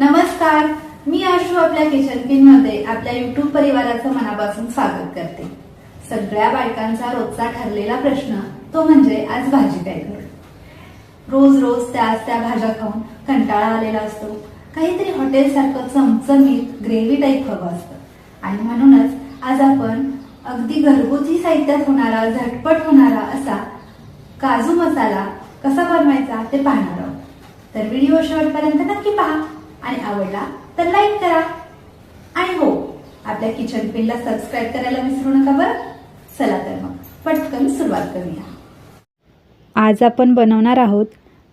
नमस्कार मी आशू आपल्या किचन किनमध्ये आपल्या युट्यूब परिवाराचं मनापासून स्वागत करते. सगळ्या बायकांचा रोजचा ठरलेला प्रश्न तो म्हणजे आज भाजी काय करू? रोज रोज त्याच त्या भाज्या खाऊन कंटाळा आलेला असतो. काहीतरी हॉटेल सारखं चमचमीत ग्रेव्ही टाईप हवं असतं. आणि म्हणूनच आज आपण अगदी घरगुती साहित्यात होणारा झटपट होणारा असा काजू मसाला कसा बनवायचा ते पाहणार आहोत. तर व्हिडिओ शेवटपर्यंत नक्की पहा. आणि आवडला तर लाईक करा. आणि हो आपल्या किचन पिनला सबस्क्राईब करायला विसरू नका बरं. चला तर मग पटकन सुरुवात करूया. आज आपण बनवणार आहोत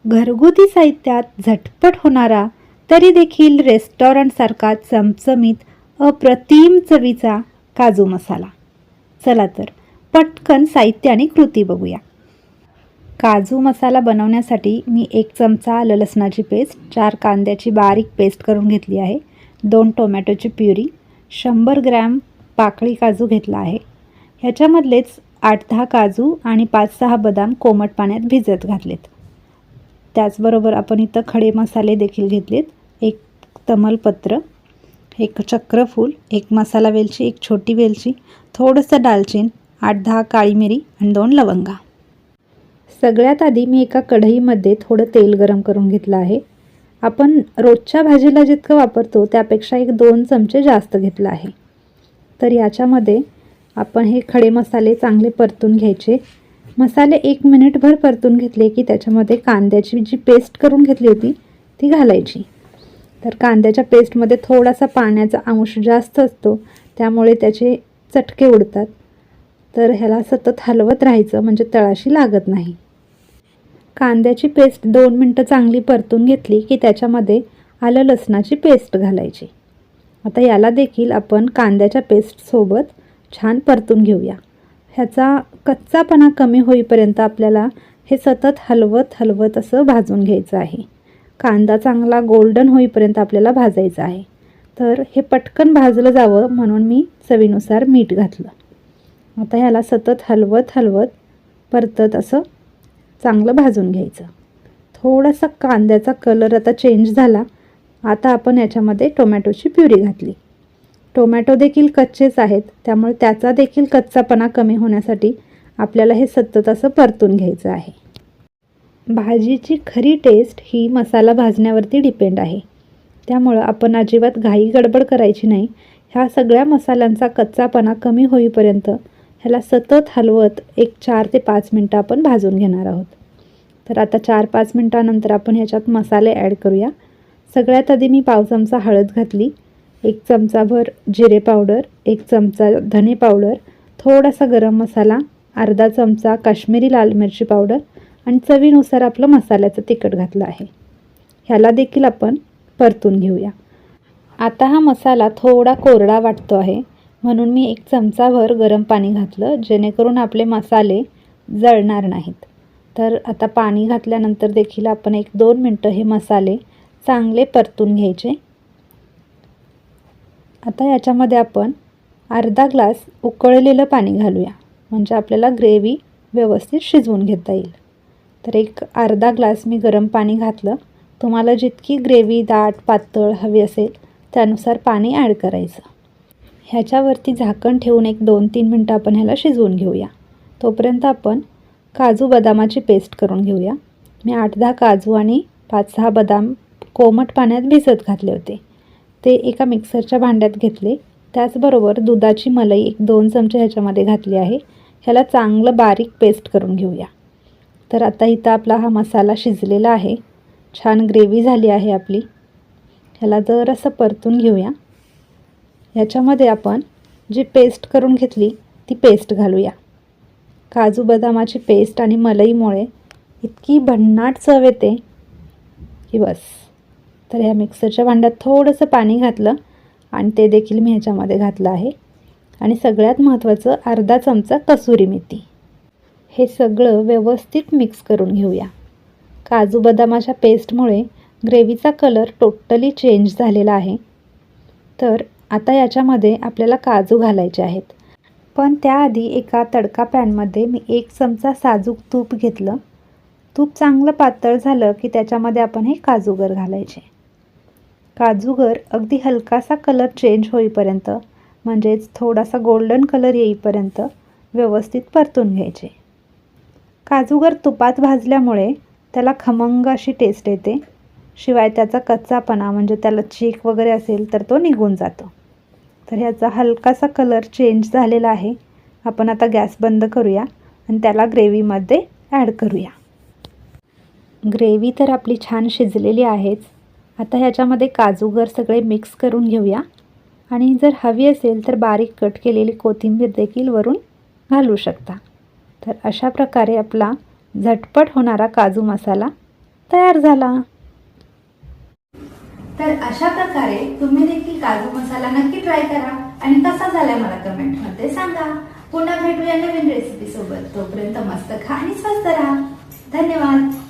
घरगुती साहित्यात झटपट होणारा तरी देखील रेस्टॉरंटसारखा चमचमीत अप्रतिम चवीचा काजू मसाला. चला तर पटकन साहित्य आणि कृती बघूया. काजू मसाला बनवण्यासाठी मी एक चमचा आलं लसणाची पेस्ट चार कांद्याची बारीक पेस्ट करून घेतली आहे दोन टोमॅटोची प्युरी शंभर ग्रॅम पाकळी काजू घेतला आहे. ह्याच्यामधलेच आठ दहा काजू आणि पाच सहा बदाम कोमट पाण्यात भिजत घातलेत. त्याचबरोबर आपण इथं खडे मसाले देखील घेतलेत एक तमलपत्र एक चक्रफूल एक मसाला वेलची एक छोटी वेलची थोडंसं दालचीन आठ दहा काळी मिरी आणि दोन लवंगा. सगळ्यात आधी मी एका कढईमध्ये थोडं तेल गरम करून घेतलं आहे. आपण रोजच्या भाजीला जितकं वापरतो त्यापेक्षा एक दोन चमचे जास्त घेतलं आहे. तर याच्यामध्ये आपण हे खडे मसाले चांगले परतून घ्यायचे. मसाले एक मिनिटभर परतून घेतले की त्याच्यामध्ये कांद्याची जी पेस्ट करून घेतली होती ती घालायची. तर कांद्याच्या पेस्टमध्ये थोडासा पाण्याचा अंश जास्त असतो त्यामुळे त्याचे चटके उडतात. तर ह्याला सतत हलवत राहायचं म्हणजे तळाशी लागत नाही. कांद्याची पेस्ट दोन मिनटं चांगली परतून घेतली की त्याच्यामध्ये आलं लसणाची पेस्ट घालायची. आता याला देखील आपण कांद्याच्या पेस्टसोबत छान परतून घेऊया. ह्याचा कच्चापणा कमी होईपर्यंत आपल्याला हे सतत हलवत हलवत असं भाजून घ्यायचं आहे. कांदा चांगला गोल्डन होईपर्यंत आपल्याला भाजायचा आहे. तर हे पटकन भाजलं जावं म्हणून मी चवीनुसार मीठ घातलं. आता ह्याला सतत हलवत हलवत परतत असं चांगलं भाजून घ्यायचं. थोडासा कांद्याचा कलर आता चेंज झाला. आता आपण याच्यामध्ये टोमॅटोची प्युरी घातली. टोमॅटो देखील कच्चेच आहेत. त्यामुळे त्याचा देखील कच्चापणा कमी होण्यासाठी आपल्याला हे सतत असं परतून घ्यायचं आहे. भाजीची खरी टेस्ट ही मसाला भाजण्यावरती डिपेंड आहे. त्यामुळं आपण अजिबात घाई गडबड करायची नाही. ह्या सगळ्या मसाल्यांचा कच्चापणा कमी होईपर्यंत ह्याला सतत हलवत एक चार ते पाच मिनटं आपण भाजून घेणार आहोत. तर आता चार पाच मिनटानंतर आपण ह्याच्यात मसाले ॲड करूया. सगळ्यात आधी मी पाव चमचा हळद घातली एक चमचाभर जिरे पावडर एक चमचा धने पावडर थोडासा गरम मसाला अर्धा चमचा काश्मीरी लाल मिरची पावडर आणि चवीनुसार आपलं मसाल्याचं तिखट घातलं आहे. ह्याला देखील आपण परतून घेऊया. आता हा मसाला थोडा कोरडा वाटतो आहे. म्हणून मी एक चमचाभर गरम पाणी घातलं जेणेकरून आपले मसाले जळणार नाहीत. तर आता पाणी घातल्यानंतर देखील आपण एक दोन मिनटं हे मसाले चांगले परतून घ्यायचे. आता याच्यामध्ये आपण अर्धा ग्लास उकळलेलं पाणी घालूया म्हणजे आपल्याला ग्रेव्ही व्यवस्थित शिजवून घेता येईल. तर एक अर्धा ग्लास मी गरम पाणी घातलं. तुम्हाला जितकी ग्रेव्ही दाट पातळ हवी असेल त्यानुसार पाणी ॲड करायचं. ह्याच्यावरती झाकण ठेवून एक दोन तीन मिनटं आपण ह्याला शिजवून घेऊया. तोपर्यंत आपण काजू बदामाची पेस्ट करून घेऊया. मी आठ दहा काजू आणि पाच सहा बदाम कोमट पाण्यात भिजत घातले होते. ते एका मिक्सरच्या भांड्यात घेतले. त्याचबरोबर दुधाची मलाई एक दोन चमचे ह्याच्यामध्ये घातली आहे. ह्याला चांगलं बारीक पेस्ट करून घेऊया. तर आता इथं आपला हा मसाला शिजलेला आहे. छान ग्रेव्ही झाली आहे आपली. ह्याला जरासं परतून घेऊया. ह्याच्यामध्ये आपण जी पेस्ट करून घेतली ती पेस्ट घालूया. काजू बदामाची पेस्ट आणि मलईमुळे इतकी भन्नाट चव येते की बस. तर ह्या मिक्सरच्या भांड्यात थोडंसं पाणी घातलं आणि ते देखील मी ह्याच्यामध्ये घातलं आहे. आणि सगळ्यात महत्त्वाचं अर्धा चमचा कसुरी मेथी. हे सगळं व्यवस्थित मिक्स करून घेऊया. काजू बदामाच्या पेस्टमुळे ग्रेव्हीचा कलर टोटली चेंज झालेला आहे. तर आता याच्यामध्ये आपल्याला काजू घालायचे आहेत. पण त्याआधी एका तडका पॅनमध्ये मी एक चमचा साजूक तूप घेतलं. तूप चांगलं पातळ झालं की त्याच्यामध्ये आपण हे काजूगर घालायचे. काजूगर अगदी हलकासा कलर चेंज होईपर्यंत म्हणजेच थोडासा गोल्डन कलर येईपर्यंत व्यवस्थित परतून घ्यायचे. काजूगर तुपात भाजल्यामुळे त्याला खमंग अशी टेस्ट येते. शिवाय त्याचा कच्चापणा म्हणजे त्याला चीक वगैरे असेल तर तो निघून जातो. तर ह्याचा हलकासा कलर चेंज झालेला आहे. आपण आता गॅस बंद करूया आणि त्याला ग्रेव्हीमध्ये ॲड करूया. ग्रेव्ही तर आपली छान शिजलेली आहेच. आता ह्याच्यामध्ये काजूगर सगळे मिक्स करून घेऊया. आणि जर हवी असेल तर बारीक कट केलेली कोथिंबीर देखील वरून घालू शकता. तर अशा प्रकारे आपला झटपट होणारा काजू मसाला तयार झाला. तर अशा प्रकारे तुम्ही देखील काजू मसाला नक्की ट्राय करा. आणि कसा झालाय मला कमेंटमध्ये सांगा. पुन्हा भेटूया नवीन रेसिपी सोबत. तोपर्यंत मस्त खा आणि स्वस्त राहा. धन्यवाद.